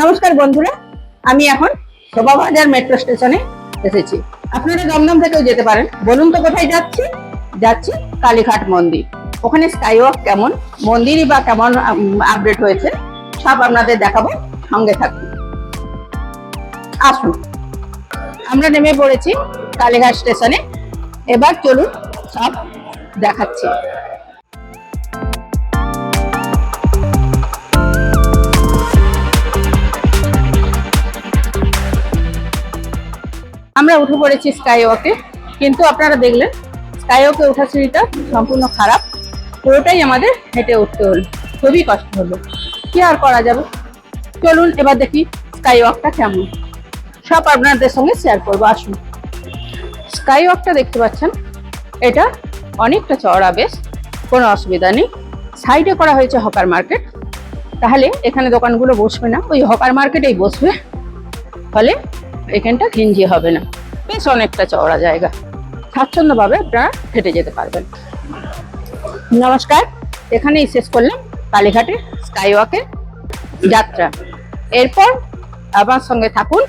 নমস্কার বন্ধুরা, আমি এখন শোভাবাজার মেট্রো স্টেশনে এসেছি। আপনারা দমদম থেকেও যেতে পারেন। বলুন তো কোথায় যাচ্ছি? যাচ্ছি কালীঘাট মন্দির। ওখানে স্কাই ওয়াক কেমন? মন্দিরই বা কেমন আপডেট হয়েছে, সব আপনাদের দেখাবো। সঙ্গে থাকুন। আসুন। আমরা নেমে পড়েছি কালীঘাট স্টেশনে। এবার চলুন সব দেখাচ্ছি। আমরা উঠে পড়েছি স্কাই ওয়াকে কিন্তু আপনারা দেখলেন স্কাই ওয়াকে ওঠা সিঁড়িটা সম্পূর্ণ খারাপ। পুরোটাই আমাদের হেঁটে উঠতে হলো। খুবই কষ্ট হলো। কি আর করা যাবে? চলুন এবার দেখি স্কাই ওয়াকটা কেমন। সব আপনাদের সঙ্গে শেয়ার করব। আসুন। স্কাই ওয়াকটা দেখতে পাচ্ছেন। এটা অনেকটা চওড়া বেশ, কোনো অসুবিধা নেই। সাইডে করা হয়েছে হকার মার্কেট তাহলে এখানে দোকানগুলো বসবে না। ওই হকার মার্কেটেই বসবে। ফলে এখানটা ঘিঞ্জি হবে না। বেশ অনেকটা চওড়া জায়গা। স্বাচ্ছন্দ্যভাবে আপনারা হেঁটে যেতে পারবেন। নমস্কার, এখানেই শেষ করলাম স্কাই ওয়াকের যাত্রা। এরপর আমার সঙ্গে থাকুন,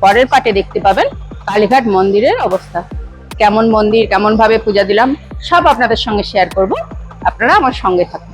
পরের পাটে দেখতে পাবেন কালীঘাট মন্দিরের অবস্থা। কেমন মন্দির, কেমনভাবে পূজা দিলাম, সব আপনাদের সঙ্গে শেয়ার করব। আপনারা আমার সঙ্গে থাকুন।